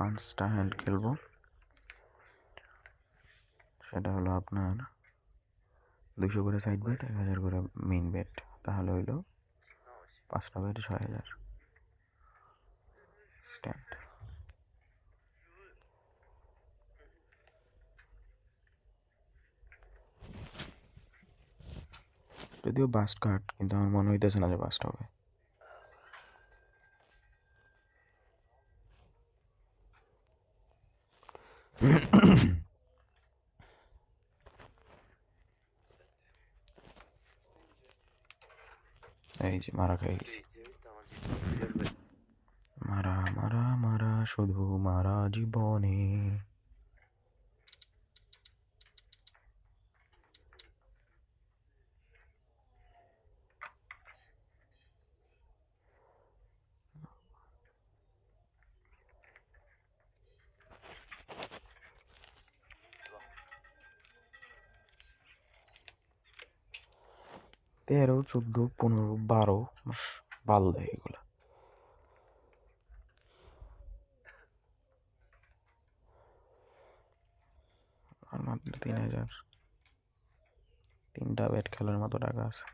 পাঁচটা হ্যান্ড খেলব। সেটা হলো আপনার দুশো করে সাইড বেট এক হাজার করে মেইন বেট তাহলে হইল পাঁচটা বেটে ছয় হাজার। স্ট্যান্ড যদিও বাস্ট কাট কিন্তু আমার মনে হইতেছে না যে বাস্ট হবে। এই যে মারা খেয়ে গেছি মারা মারা মারা শুধু মারা জীবনে তেরো, চোদ্দ, পনেরো, বারো মাস বাল দেয় এগুলো। আর মাত্র তিন হাজার। তিনটা ব্যাট খেলার মতো টাকা আছে।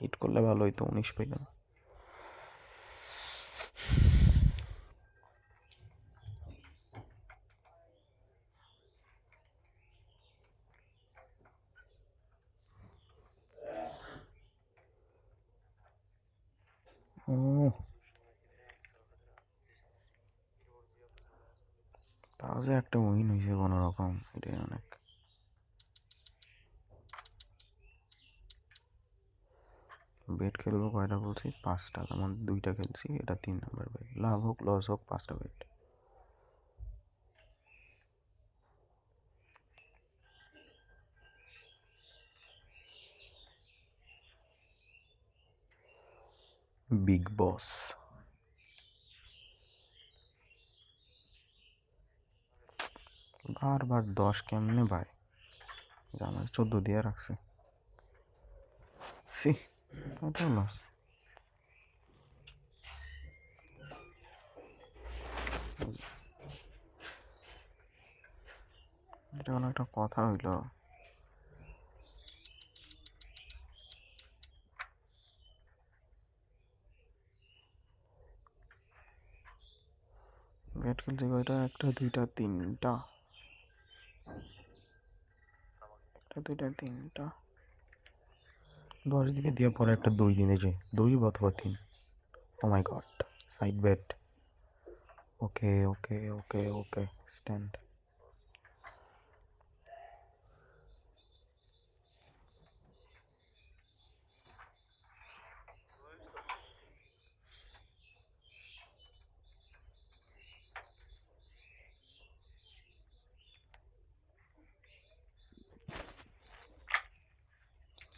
হিট করলে ভালো হইতো, উনিশ পাইতাম। তাও যে একটা উইন হয়েছে কোনো রকম এটাই অনেক। বেট খেলব কয়টা বলছি? পাঁচটা মধ্যে দুইটা খেলছি, এটা তিন নাম্বার বেট। লাভ হোক, লস হোক, পাঁচটা বেট। বিগ বস বারবার দশ কেমনে ভাই? আমার চোদ্দ দিয়ে রাখছে। সি ওটা লস এটা কোনো একটা কথা হইল। ব্যাট খেলছে কয়টা? একটা, দুইটা, তিনটা। একটা, দুইটা, তিনটা। দশ দিকে দিয়ে পরে একটা দুই দিনে যে, দুই অথবা তিন। ও my God side bat okay okay okay okay stand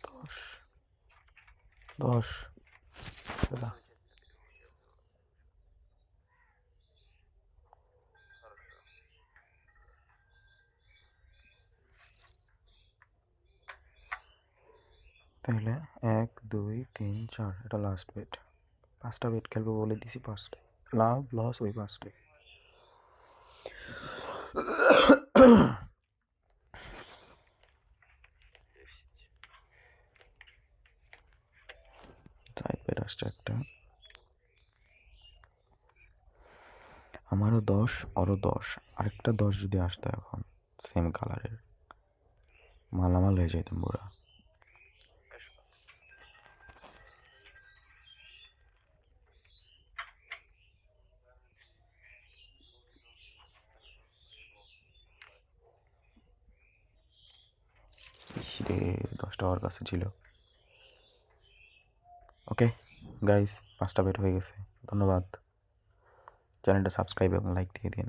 দশ দশ। তাহলে এক, দুই, তিন, চার, এটা লাস্ট বেট পাঁচটা বেট খেলব বলে দিছি পাঁচটা লাভ লস ওই পাঁচটাই আসছে একটা। আমারও দশ, আরও দশ। আরেকটা দশ যদি আসতো এখন সেম কালারের মালামাল হয়ে যেতাম রে, দশটা ওর কাছে ছিল। ওকে গাইস পাঁচটা বেট হয়ে গেছে। ধন্যবাদ। চ্যানেলটা সাবস্ক্রাইব এবং লাইক দিয়ে দিন।